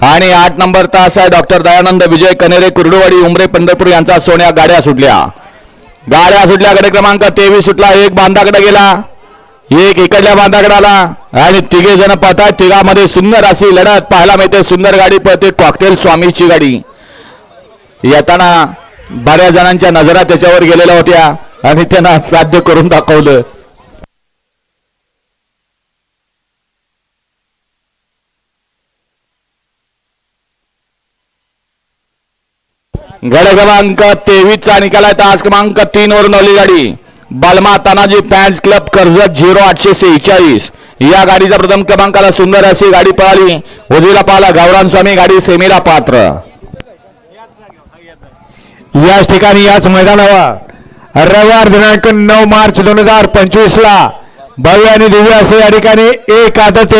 आणि आठ नंबर तास आहे. डॉक्टर दयानंद विजय कनेरे कुर्डुवाडी उमरे पंढरपूर यांचा सोन्या गाड्या सुटल्या. गाड्या सुटल्या गडे क्रमांक तेवीस सुटला. एक बांधाकडे गेला. एक इकडल्या बांधाकडे आला. आणि तिघे जण पाहतात तिघामध्ये सुंदर अशी लढत पाहायला मिळते. सुंदर गाडी पळते कॉकटेल स्वामीची गाडी. येताना बऱ्याच जणांच्या नजरा त्याच्यावर गेलेल्या होत्या. आणि त्यांना साध्य करून दाखवलं. गड क्रमांक तेवीस चा निकाल आहे. आज क्रमांक तीन वरून आली गाडी. बालमा Tanaji fans club Karjat zero आठशे सेहेचाळीस. या गाडीचा प्रथम क्रमांकाला सुंदर अशी गाडी पळाली. उजवीला पाहिला गावरान स्वामी गाडी सेमीला पात्र. याच ठिकाणी याच मैदानावर रविवार दिनांक नऊ मार्च दोन हजार पंचवीस ला भव्य आणि दिव्य असे या ठिकाणी एक आदत एक